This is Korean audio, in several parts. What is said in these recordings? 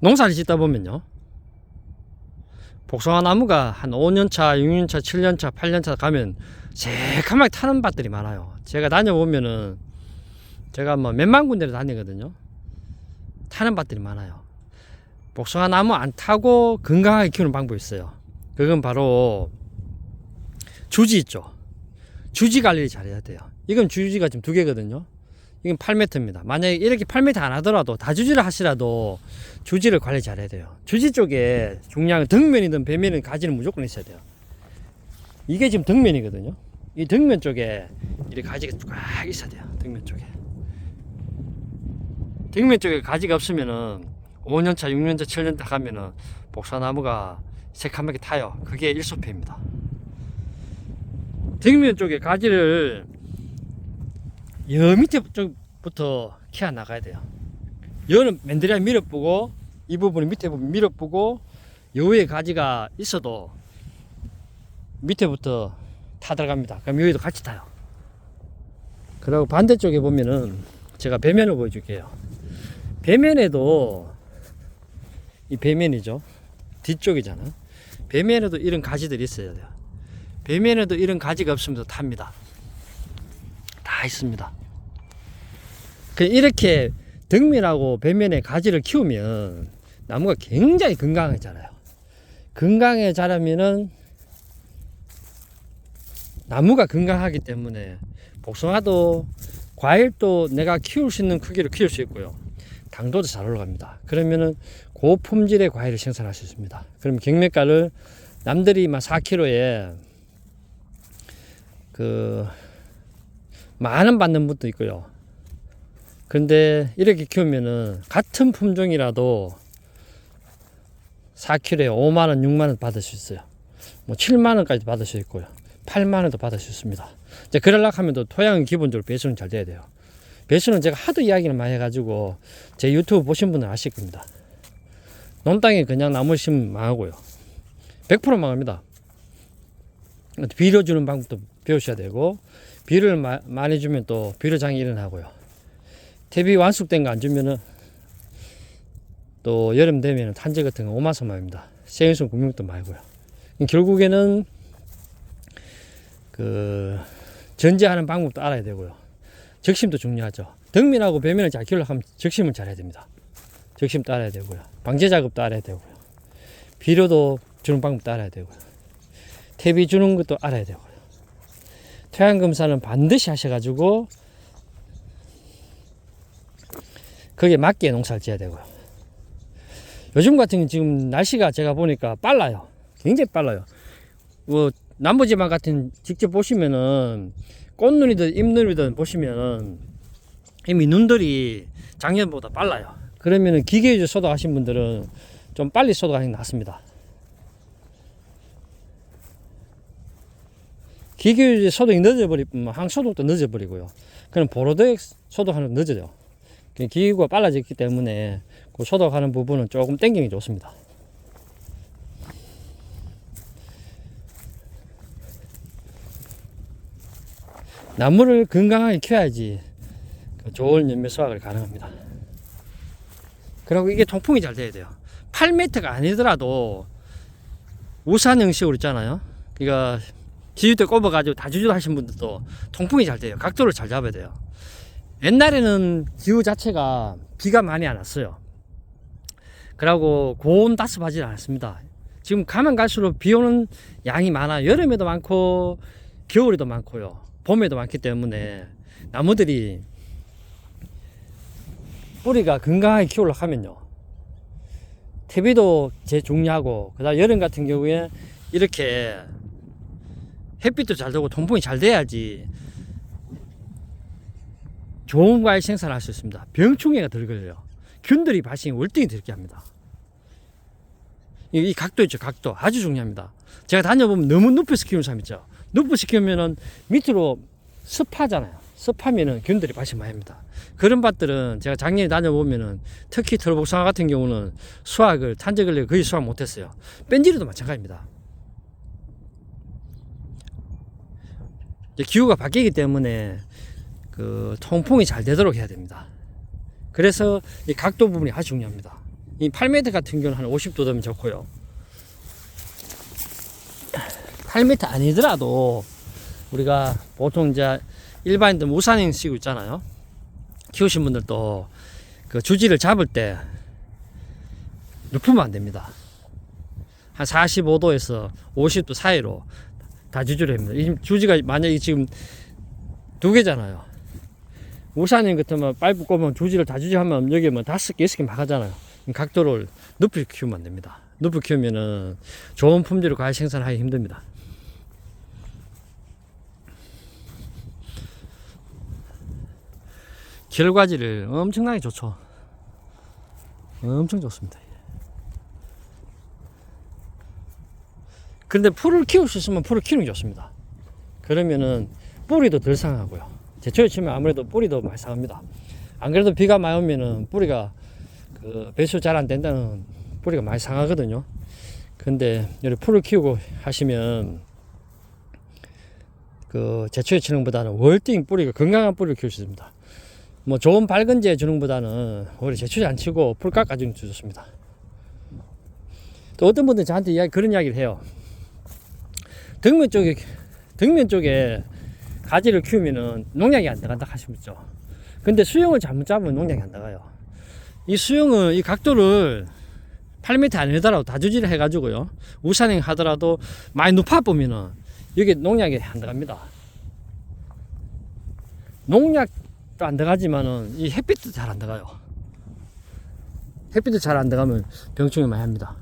농사를 짓다 보면요. 복숭아 나무가 한 5년차, 6년차, 7년차, 8년차 가면 새카맣게 타는 밭들이 많아요. 제가 다녀보면은 제가 뭐 몇만 군데를 다니거든요. 타는 밭들이 많아요. 복숭아 나무 안 타고 건강하게 키우는 방법이 있어요. 그건 바로 주지 있죠. 주지 관리를 잘해야 돼요. 이건 주지가 지금 두 개거든요. 이건 8m입니다. 만약에 이렇게 8m 안 하더라도 다주지를 하시라도 주지를 관리 잘해야 돼요. 주지 쪽에 중량은 등면이든 배면이든 가지는 무조건 있어야 돼요. 이게 지금 등면이거든요. 이 등면 쪽에 이렇게 가지가 쫙 있어야 돼요. 등면 쪽에. 등면 쪽에 가지가 없으면은 5년차, 6년차, 7년차 가면은 복사나무가 새카맣게 타요. 그게 일소패입니다. 등면 쪽에 가지를 여 밑에 쪽부터 키워 나가야 돼요. 여는 맨들이야 밀어보고 이 부분이 밑에 부분 밀어보고 요 위에 가지가 있어도 밑에부터 타 들어갑니다. 그럼 여기도 같이 타요. 그리고 반대쪽에 보면은 제가 배면을 보여줄게요. 배면에도 이 배면이죠. 뒤쪽이잖아. 배면에도 이런 가지들이 있어야 돼요. 배면에도 이런 가지가 없으면 탑니다. 다 있습니다. 그 이렇게 등면하고 배면에 가지를 키우면 나무가 굉장히 건강하게 자라요. 건강하게 자라면은 나무가 건강하기 때문에 복숭아도 과일도 내가 키울 수 있는 크기로 키울 수 있고요. 당도도 잘 올라갑니다. 그러면은 고품질의 과일을 생산할 수 있습니다. 그럼 경매가를 남들이 막 4kg에 그 많은 받는 분도 있고요. 근데 이렇게 키우면은 같은 품종이라도 4kg에 5만원, 6만원 받을 수 있어요. 뭐 7만원까지 받을 수 있고요. 8만원도 받을 수 있습니다. 이제 그러려고 하면 또 토양은 기본적으로 배수는 잘 돼야 돼요. 배수는 제가 하도 이야기를 많이 해가지고 제 유튜브 보신 분은 아실 겁니다. 논땅에 그냥 나무 심으면 망하고요. 100% 망합니다. 비료 주는 방법도 배우셔야 되고 비를 마- 많이 주면 또 비료장이 일어나고요. 퇴비 완숙된 거 안 주면은 또 여름 되면은 탄저 같은 거 오마소마입니다. 생유성 국민도 말고요. 결국에는 그 전제하는 방법도 알아야 되고요. 적심도 중요하죠. 덕면하고 배면을 잘 키우려고 하면 적심을 잘해야 됩니다. 적심도 알아야 되고요. 방제 작업도 알아야 되고요. 비료도 주는 방법도 알아야 되고요. 퇴비 주는 것도 알아야 되고요. 토양 검사는 반드시 하셔가지고 거기에 맞게 농사를 지어야 되고요. 요즘 같은 지금 날씨가 제가 보니까 빨라요. 굉장히 빨라요. 뭐 남부지방 같은 직접 보시면은 꽃눈이든 잎눈이든 보시면은 이미 눈들이 작년보다 빨라요. 그러면은 기계유지 소독하신 분들은 좀 빨리 소독하는 게 낫습니다. 기계유지 소독이 늦어버리면 항소독도 늦어버리고요. 그럼 보로도액 소독하는 거 늦어요. 그 기구가 빨라졌기 때문에 그 소독하는 부분은 조금 땡기는 게 좋습니다. 나무를 건강하게 키워야지 그 좋은 열매 수확을 가능합니다. 그리고 이게 통풍이 잘 돼야 돼요. 8m가 아니더라도 우산 형식으로 있잖아요. 그러니까 지주대 꼽아가지고 다주주 하신 분들도 통풍이 잘 돼요. 각도를 잘 잡아야 돼요. 옛날에는 기후 자체가 비가 많이 안 왔어요. 그리고 고온 다습하지 않았습니다. 지금 가면 갈수록 비 오는 양이 많아. 여름에도 많고 겨울에도 많고요. 봄에도 많기 때문에 나무들이 뿌리가 건강하게 키우려고 하면요. 퇴비도 제일 중요하고 그 다음 여름 같은 경우에 이렇게 햇빛도 잘 되고 통풍이 잘 돼야지 좋은 과일 생산할 수 있습니다. 병충해가 덜 걸려요. 균들이 발생이 월등히 들게 합니다. 이, 이 각도 있죠, 각도. 아주 중요합니다. 제가 다녀보면 너무 높여서 키우는 사람 있죠. 높여서 키우면은 밑으로 습하잖아요. 습하면은 균들이 발생 많이 합니다. 그런 밭들은 제가 작년에 다녀보면은 특히 털복숭아 같은 경우는 수확을 탄저 걸려 거의 수확 못했어요. 뺀지리도 마찬가지입니다. 기후가 바뀌기 때문에 그 통풍이 잘 되도록 해야 됩니다. 그래서 이 각도 부분이 아주 중요합니다. 이 8m 같은 경우는 한 50도 되면 좋고요. 8m 아니더라도 우리가 보통 이제 일반인들 무산행 쓰고 있잖아요. 키우신 분들도 그 주지를 잡을 때 눕히면 안 됩니다. 한 45도에서 50도 사이로 다 주지를 합니다. 이 주지가 만약에 지금 두 개잖아요. 우산인 같으면 파이프 꼽으면 주지를 다 주지하면 여기 뭐 다섯 개, 여섯 개 막 하잖아요. 각도를 높이 키우면 안 됩니다. 높이 키우면은 좋은 품질의 과일 생산하기 힘듭니다. 결과지를 엄청나게 좋죠. 엄청 좋습니다. 그런데 풀을 키울 수 있으면 풀을 키우는 게 좋습니다. 그러면은 뿌리도 덜 상하고요. 제초에 치면 아무래도 뿌리도 많이 상합니다. 안 그래도 비가 많이 오면은 뿌리가 그 배수 잘 안 된다는 뿌리가 많이 상하거든요. 근데 여기 풀을 키우고 하시면 그 제초에 치는 것보다는 월딩 뿌리가 건강한 뿌리를 키울 수 있습니다. 뭐 좋은 밝은지에 주는 것보다는 오히려 제초제 안 치고 풀 깎아주는 게 좋습니다. 또 어떤 분들은 저한테 이야기, 그런 이야기를 해요. 덕면 쪽에, 덕면 쪽에 가지를 키우면은 농약이 안 들어간다 하시죠. 근데 수영을 잘못 잡으면 농약이 안 들어가요. 이 수영은 이 각도를 8m 안에다라도 다주지를 해가지고요. 우산행 하더라도 많이 높아 보면은 여기 농약이 안 들어갑니다. 농약도 안 들어가지만은 이 햇빛도 잘 안 들어가요. 햇빛도 잘 안 들어가면 병충해 많이 합니다.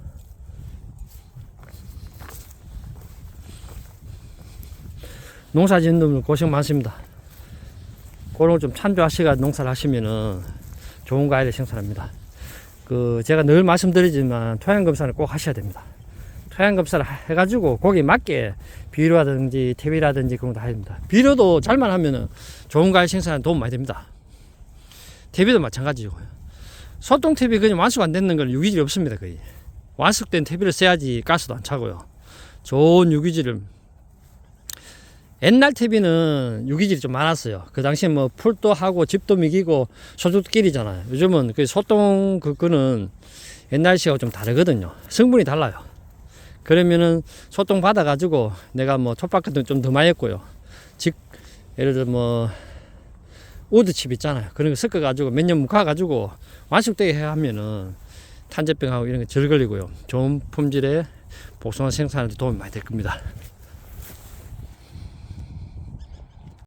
농사 짓는 분들 고생 많습니다. 그런 걸 좀 참조하시가 농사를 하시면은 좋은 과일을 생산합니다. 그 제가 늘 말씀드리지만 토양 검사를 꼭 하셔야 됩니다. 토양 검사를 하- 해가지고 거기에 맞게 비료라든지 퇴비라든지 그런 거 다 해야 됩니다. 비료도 잘만 하면은 좋은 과일 생산에 도움 많이 됩니다. 퇴비도 마찬가지고요. 소똥 퇴비 그냥 완숙 안 되는 건 유기질이 없습니다 거의. 완숙된 퇴비를 써야지 가스도 안 차고요. 좋은 유기질을 옛날 TV는 유기질이 좀 많았어요. 그 당시에 뭐 풀도 하고 집도 미기고 소주끼리잖아요. 요즘은 그 소똥 그거는 옛날 시하고 좀 다르거든요. 성분이 달라요. 그러면은 소똥 받아가지고 내가 뭐 톱밥 같은 거좀더 많이 했고요. 즉 예를 들어 뭐 우드칩 있잖아요. 그런 거 섞어가지고 몇 년 묵혀가지고 완숙되게 해 하면은 탄저병하고 이런 거 절 걸리고요. 좋은 품질의 복숭아 생산에 도움이 많이 될 겁니다.